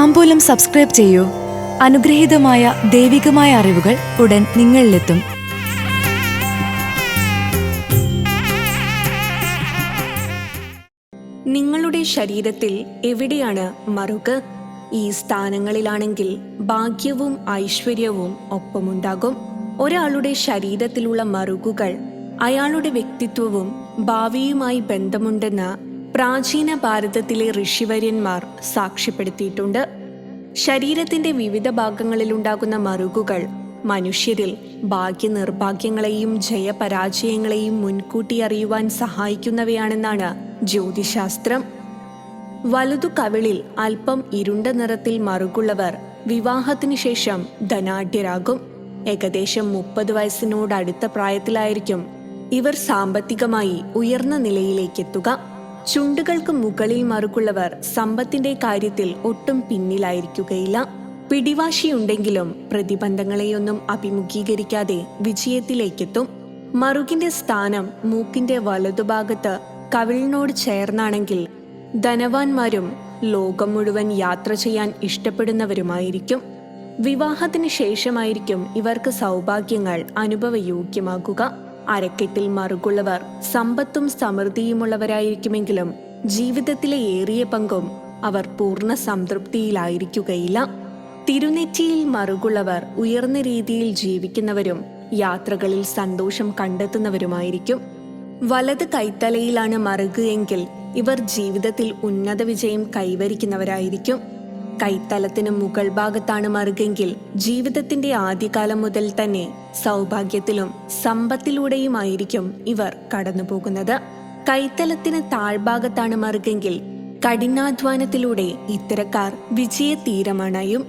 താമ്പൂലം subscribe ചെയ്യൂ. അനുഗ്രഹീതമായ ദൈവികമായ അറിവുകൾ ഉടൻ നിങ്ങളിലെത്തും. നിങ്ങളുടെ ശരീരത്തിൽ എവിടെയാണ് മറുക്? ഈ സ്ഥാനങ്ങളിലാണെങ്കിൽ ഭാഗ്യവും ഐശ്വര്യവും ഒപ്പമുണ്ടാകും. ഒരാളുടെ ശരീരത്തിലുള്ള മറുകുകൾ അയാളുടെ വ്യക്തിത്വവും ഭാവിയുമായി ബന്ധമുണ്ടെന്ന് പ്രാചീന ഭാരതത്തിലെ ഋഷിവര്യന്മാർ സാക്ഷ്യപ്പെടുത്തിയിട്ടുണ്ട്. ശരീരത്തിന്റെ വിവിധ ഭാഗങ്ങളിലുണ്ടാകുന്ന മറുകുകൾ മനുഷ്യരിൽ ഭാഗ്യ നിർഭാഗ്യങ്ങളെയും ജയപരാജയങ്ങളെയും മുൻകൂട്ടി അറിയുവാൻ സഹായിക്കുന്നവയാണെന്നാണ് ജ്യോതിശാസ്ത്രം. വലുതു കവിളിൽ അല്പം ഇരുണ്ട നിറത്തിൽ മറുകുള്ളവർ വിവാഹത്തിനു ശേഷം ധനാഢ്യരാകും. ഏകദേശം മുപ്പത് വയസ്സിനോടടുത്ത പ്രായത്തിലായിരിക്കും ഇവർ സാമ്പത്തികമായി ഉയർന്ന നിലയിലേക്കെത്തുക. ചുണ്ടുകൾക്ക് മുകളിൽ മറുക്കുള്ളവർ സമ്പത്തിന്റെ കാര്യത്തിൽ ഒട്ടും പിന്നിലായിരിക്കുകയില്ല. പിടിവാശിയുണ്ടെങ്കിലും പ്രതിബന്ധങ്ങളെയൊന്നും അഭിമുഖീകരിക്കാതെ വിജയത്തിലേക്കെത്തും. മറുകിന്റെ സ്ഥാനം മൂക്കിന്റെ വലതുഭാഗത്ത് കവിളിനോട് ചേർന്നാണെങ്കിൽ ധനവാന്മാരും ലോകം മുഴുവൻ യാത്ര ചെയ്യാൻ ഇഷ്ടപ്പെടുന്നവരുമായിരിക്കും. വിവാഹത്തിന് ശേഷമായിരിക്കും ഇവർക്ക് സൗഭാഗ്യങ്ങൾ അനുഭവയോഗ്യമാകുക. അരക്കെട്ടിൽ മറുകുള്ളവർ സമ്പത്തും സമൃദ്ധിയുമുള്ളവരായിരിക്കുമെങ്കിലും ജീവിതത്തിലെ ഏറിയ പങ്കും അവർ പൂർണ സംതൃപ്തിയിലായിരിക്കുകയില്ല. തിരുനെറ്റിയിൽ മറുകുള്ളവർ ഉയർന്ന രീതിയിൽ ജീവിക്കുന്നവരും യാത്രകളിൽ സന്തോഷം കണ്ടെത്തുന്നവരുമായിരിക്കും. വലത് കൈത്തലയിലാണ് മറുക് എങ്കിൽ ഇവർ ജീവിതത്തിൽ ഉന്നത വിജയം കൈവരിക്കുന്നവരായിരിക്കും. കൈത്തലത്തിന് മുകൾ ഭാഗത്താണ് മറുകെങ്കിൽ ജീവിതത്തിന്റെ ആദ്യകാലം മുതൽ തന്നെ സൗഭാഗ്യത്തിലും സമ്പത്തിലൂടെയുമായിരിക്കും ഇവർ കടന്നുപോകുന്നത്. കൈത്തലത്തിന് താഴ്ഭാഗത്താണ് മറുകെങ്കിൽ കഠിനാധ്വാനത്തിലൂടെ ഇത്തരക്കാർ വിജയതീരമണയും.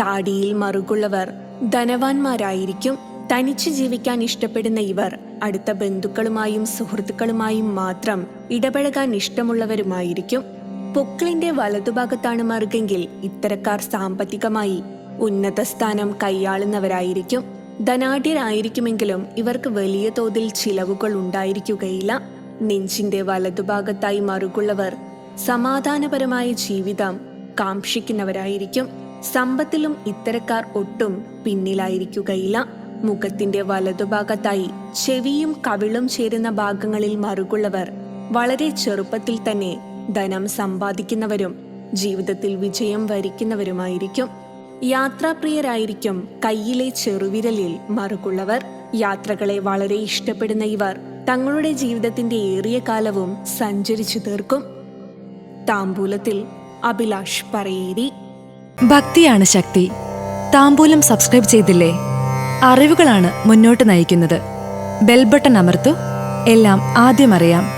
താടിയിൽ മറുകുള്ളവർ ധനവാന്മാരായിരിക്കും. തനിച്ച് ജീവിക്കാൻ ഇഷ്ടപ്പെടുന്ന ഇവർ അടുത്ത ബന്ധുക്കളുമായും സുഹൃത്തുക്കളുമായും മാത്രം ഇടപഴകാൻ ഇഷ്ടമുള്ളവരുമായിരിക്കും. പൊക്കിളിന്റെ വലതുഭാഗത്താണ് മറുകെങ്കിൽ ഇത്തരക്കാർ സാമ്പത്തികമായി ഉന്നത സ്ഥാനം കൈയാളുന്നവരായിരിക്കും. ധനാഢ്യരായിരിക്കുമെങ്കിലും ഇവർക്ക് വലിയ തോതിൽ ചിലവുകൾ ഉണ്ടായിരിക്കുകയില്ല. നെഞ്ചിന്റെ വലതുഭാഗത്തായി മറുകുള്ളവർ സമാധാനപരമായ ജീവിതം കാക്ഷിക്കുന്നവരായിരിക്കും. സമ്പത്തിലും ഇത്തരക്കാർ ഒട്ടും പിന്നിലായിരിക്കുകയില്ല. മുഖത്തിന്റെ വലതുഭാഗത്തായി ചെവിയും കവിളും ചേരുന്ന ഭാഗങ്ങളിൽ മറുകുള്ളവർ വളരെ ചെറുപ്പത്തിൽ തന്നെ ധനം സമ്പാദിക്കുന്നവരും ജീവിതത്തിൽ വിജയം വരിക്കുന്നവരുമായിരിക്കും. യാത്രാപ്രിയരായിരിക്കും കയ്യിലെ ചെറുവിരലിൽ മറുകുള്ളവർ. യാത്രകളെ വളരെ ഇഷ്ടപ്പെടുന്ന ഇവർ തങ്ങളുടെ ജീവിതത്തിന്റെ ഏറിയ കാലവും സഞ്ചരിച്ചു തീർക്കും. താമ്പൂലത്തിൽ അഭിലാഷ് പറയേരി. ഭക്തിയാണ് ശക്തി. താമ്പൂലം സബ്സ്ക്രൈബ് ചെയ്തില്ലേ? അറിവുകളാണ് മുന്നോട്ട് നയിക്കുന്നത്. ബെൽബട്ടൺ അമർത്തു. എല്ലാം ആദ്യം അറിയാം.